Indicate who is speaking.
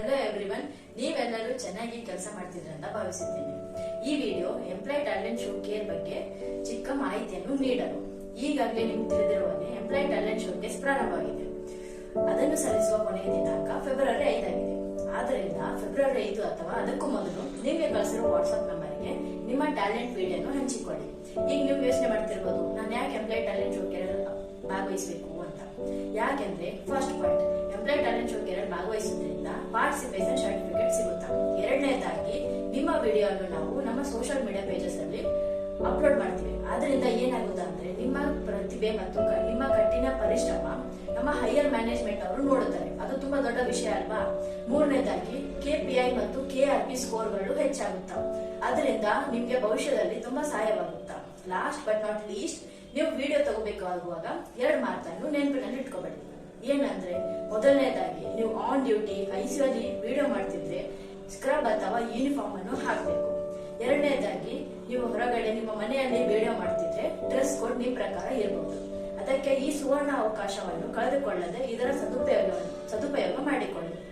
Speaker 1: Hello everyone ನೀವೆಲ್ಲರೂ ಚೆನ್ನಾಗಿ ಕೆಲಸ ಮಾಡ್ತಿದ್ರ ಅಂತ ಭಾವಿಸಿದ್ದೀನಿ ಈ video employ talent show care ಬಗ್ಗೆ ಚಿಕ್ಕ ಮಾಹಿತಿಯನ್ನು ನೀಡಲು. ಈಗಾಗಲೇ ನಿಮ್ಗೆ ತಿಳಿದಿರುವಂತೆ ಎಂಪ್ಲಾಯ್ ಟ್ಯಾಲೆಂಟ್ ಶೋ ಕೇಸ್ ಪ್ರಾರಂಭವಾಗಿದೆ ಅದನ್ನು ಸಲ್ಲಿಸುವ ಕೊನೆಯ ದಿನಾಂಕ ಫೆಬ್ರವರಿ ಐದಾಗಿದೆ ಆದ್ದರಿಂದ ಫೆಬ್ರವರಿ ಐದು ಅಥವಾ ಅದಕ್ಕೂ ಮೊದಲು ನಿಮಗೆ ಕಳಿಸಿರುವ ವಾಟ್ಸ್ಆಪ್ ನಂಬರ್ಗೆ ನಿಮ್ಮ ಟ್ಯಾಲೆಂಟ್ ವಿಡಿಯೋನು ಹಂಚಿಕೊಳ್ಳಿ. ಈಗ ನೀವು ಯೋಚನೆ ಮಾಡ್ತಿರ್ಬೋದು, ನಾನು ಯಾಕೆ ಎಂಪ್ಲಾಯ್ ಟ್ಯಾಲೆಂಟ್ ಶೋ ಕೇರ್ ಭಾಗವಹಿಸಬೇಕು ಅಂತ. ಯಾಕೆಂದ್ರೆ ಫಸ್ಟ್ ಪಾಯಿಂಟ್ ಪಾರ್ಟಿಸಿಪೇಷನ್ ಸರ್ಟಿಫಿಕೇಟ್ ಸಿಗುತ್ತಾ ಎರಡನೇದಾಗಿ, ನಿಮ್ಮ ವಿಡಿಯೋನ ನಾವು ನಮ್ಮ ಸೋಷಿಯಲ್ ಮೀಡಿಯಾ ಪೇಜಸ್ ಅಲ್ಲಿ ಅಪ್ಲೋಡ್ ಮಾಡ್ತೀವಿ. ಅದರಿಂದ ಏನಾಗುತ್ತೆ ಅಂದ್ರೆ, ನಿಮ್ಮ ಪ್ರತಿಭೆ ಮತ್ತು ಕ- ನಿಮ್ಮ ಕಠಿಣ ಪರಿಶ್ರಮ ನಮ್ಮ ಹೈಯರ್ ಮ್ಯಾನೇಜ್ಮೆಂಟ್ ಅವರು ನೋಡುತ್ತಾರೆ. ಅದು ತುಂಬಾ ದೊಡ್ಡ ವಿಷಯ ಅಲ್ವಾ? ಮೂರನೇದಾಗಿ ಕೆಪಿಐ ಮತ್ತು ಕೆಆರ್ಪಿ ಸ್ಕೋರ್ಗಳು ಹೆಚ್ಚಾಗುತ್ತಾ. ಅದರಿಂದ ನಿಮ್ಗೆ ಭವಿಷ್ಯದಲ್ಲಿ ತುಂಬಾ ಸಹಾಯವಾಗುತ್ತ. ಲಾಸ್ಟ್ ಬಟ್ ನಾಟ್ ಲೀಸ್ಟ್ ನೀವು ವಿಡಿಯೋ ತಗೋಬೇಕಾಗುವಾಗ ಎರಡು ಮಾತನ್ನು ನೆನಪಿನಲ್ಲಿ ಇಟ್ಕೋಬೇಡಿ. ಏನಂದ್ರೆ, ಮೊದಲನೇದಾಗಿ ನೀವು ಆನ್ ಡ್ಯೂಟಿ ಐಸಿಯಲ್ಲಿ ವಿಡಿಯೋ ಮಾಡ್ತಿದ್ರೆ ಸ್ಕ್ರಬ್ ಅಥವಾ ಯೂನಿಫಾರ್ಮ್ ಅನ್ನು ಹಾಕಬೇಕು. ಎರಡನೇದಾಗಿ, ನೀವು ಹೊರಗಡೆ ನಿಮ್ಮ ಮನೆಯಲ್ಲಿ ವಿಡಿಯೋ ಮಾಡ್ತಿದ್ರೆ ಡ್ರೆಸ್ ಕೋಡ್ ನಿಮ್ಮ ಪ್ರಕಾರ ಇರಬಹುದು ಅದಕ್ಕೆ ಈ ಸುವರ್ಣ ಅವಕಾಶವನ್ನು ಕಳೆದುಕೊಳ್ಳದೆ ಇದರ ಸದುಪಯೋಗ ಸದುಪಯೋಗ ಮಾಡಿಕೊಳ್ಳಿ.